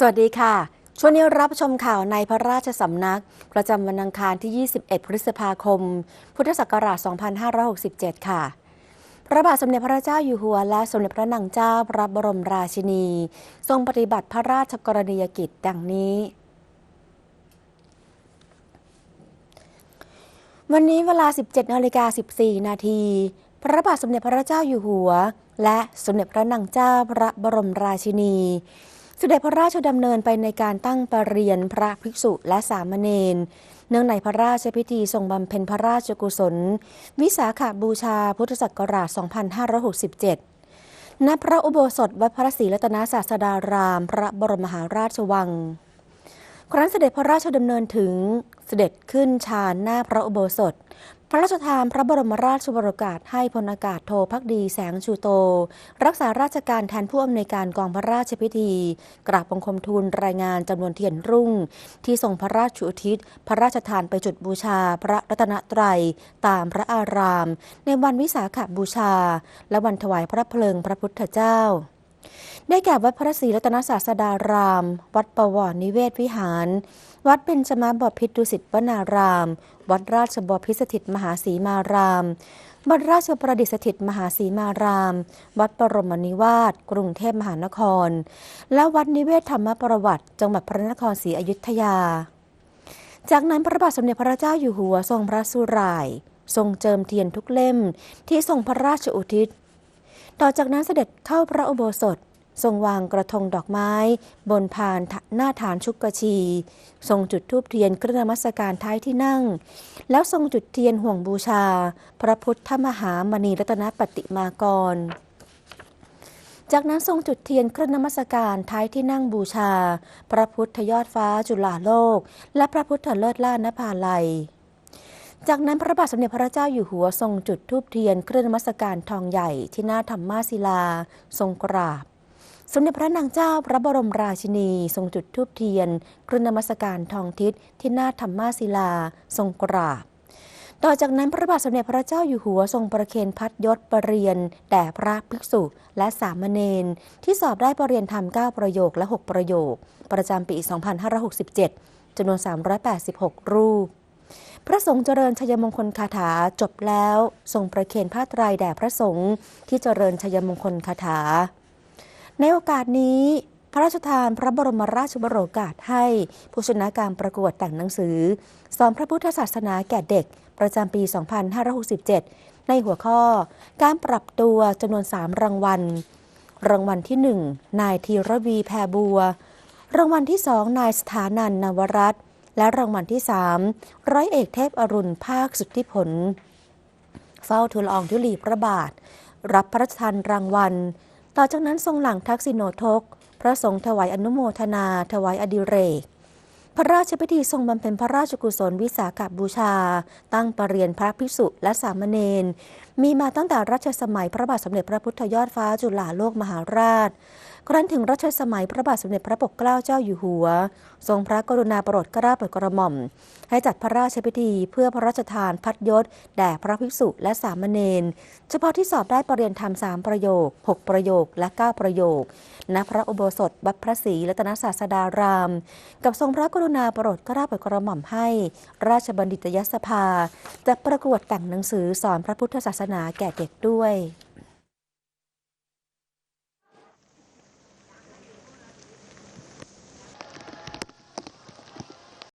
สวัสดีค่ะ ช่วงนี้รับชมข่าวในพระราชสำนัก ประจำวันอังคารที่ 21 พฤษภาคม พุทธศักราช 2567 ค่ะ พระบาทสมเด็จพระเจ้าอยู่หัวและสมเด็จพระนางเจ้าพระบรมราชินี ทรงปฏิบัติพระราชกรณียกิจดังนี้ วันนี้เวลา 17นาฬิกา14 นาทีพระบาทสมเด็จพระเจ้าอยู่หัว และสมเด็จพระนางเจ้าพระบรมราชินี เสด็จพระราชดำเนินไปในการตั้งประเรียนพระภิกษุและสามเณรเนื่องในพระราชพิธีทรงบำเพ็ญพระราชกุศล วิสาขบูชาพุทธศักราช 2567 ณ พระอุโบสถวัดพระศรีรัตนศาสดาราม พระบรมมหาราชวัง ครั้นเสด็จพระราชดำเนินถึงเสด็จขึ้นชานหน้าพระอุโบสถ พระราชทานพระบรมราชวโรกาสให้พลอากาศโทพักดีแสงชูโต รักษาราชการแทนผู้อำนวยการกองพระราชพิธี กราบบังคมทูลรายงานจำนวนเทียนรุ่ง ที่ทรงพระราชอุทิศ พระราชทานไปจุดบูชาพระรัตนตรัย ตามพระอาราม ในวันวิสาขบูชา และวันถวายพระเพลิงพระพุทธเจ้า ได้แก่วัดพระศรีรัตนศาสดาราม วัดประวรนิเวศวิหาร วัดเบญจมาบพิตรดุสิตวนาราม วัดราชบพิสถิตมหาสีมาราม วัดราชประดิษฐิตมหาสีมาราม วัดปรมนิวาสกรุงเทพมหานคร และวัดนิเวศธรรมประวัติ จังหวัดพระนครศรีอยุธยา จากนั้นพระบาทสมเด็จพระเจ้าอยู่หัวทรงพระสุรายทรงเจิมเทียนทุกเล่มที่ทรงพระราชอุทิศ ต่อจากนั้นเสด็จเข้าพระอุโบสถ ทรงวางกระทงดอกไม้ บนพานหน้าฐานชุกกชี ทรงจุดธูปเทียนเครื่องนมัสการท้ายที่นั่ง แล้วทรงจุดเทียนห่วงบูชา พระพุทธมหามณีรัตนปฏิมากร จากนั้นทรงจุดเทียนเครื่องนมัสการท้ายที่นั่งบูชา พระพุทธยอดฟ้าจุฬาโลก และพระพุทธเลิศล่านภาลัยจากนั้นพระบาทสมเด็จพระเจ้าอยู่หัวทรงจุดธูปเทียนเครื่องนมัสการทองใหญ่ที่หน้าธรรมมาศิลา ทรงกราบ สมเด็จพระนางเจ้าพระบรมราชินี ทรงจุดธูปเทียนเครื่องนมัสการทองทิศที่หน้าธรรมาศิลา ทรงกราบ ต่อจากนั้นพระบาทสมเด็จพระเจ้าอยู่หัวทรงประเคนพัดยศประเรียนแด่พระภิกษุและสามเณรที่สอบได้ประเรียนธรรม 9 ประโยคและ 6 ประโยค ประจำปี 2567จำนวน 386 รูปพระสงฆ์เจริญชัยมงคลคาถาจบแล้ว ทรงประเคนผ้าไตรแด่พระสงฆ์ที่เจริญชัยมงคลคาถา ในโอกาสนี้พระราชทานพระบรมราชวโรกาสให้ผู้ชนะการประกวดแต่งหนังสือ สอนพระพุทธศาสนาแก่เด็ก ประจำปี 2567 ในหัวข้อ การปรับตัวจำนวน 3 รางวัล รางวัลที่ 1 นายธีรวีแพรบัว รางวัลที่ 2 นายสถานันนวรัตน์และรางวัลที่ 3 ร้อยเอกเทพอรุณภาคสุทธิผล เฝ้าทูลอองธุลีพระบาท รับพระราชทานรางวัล ต่อจากนั้นทรงหลังทักษิโนทก พระสงฆ์ถวายอนุโมทนา ถวายอดิเรก พระราชพิธีทรงบำเพ็ญพระราชกุศลวิสาขบูชา ตั้งประเรียนพระภิกษุและสามเณร มีมาตั้งแต่รัชสมัยพระบาทสมเด็จพระพุทธยอดฟ้าจุฬาโลกมหาราช ครั้นถึงรัชสมัยพระบาทสมเด็จพระปกเกล้าเจ้าอยู่หัว ทรงพระกรุณาโปรดเกล้าโปรดกระหม่อม ให้จัดพระราชพิธีเพื่อพระราชทานพัดยศ แด่พระภิกษุและสามเณร เฉพาะที่สอบได้ประเรียนธรรมสามประโยค 6 ประโยคและ 9 ประโยค ณ พระอุโบสถวัดพระศรีรัตนศาสดาราม กับทรงพระกรุณาโปรดเกล้าโปรดกระหม่อมให้ ราชบัณฑิตยสภาจัดประกวดแต่งหนังสือสอนพระพุทธศาสนาแก่เด็กด้วย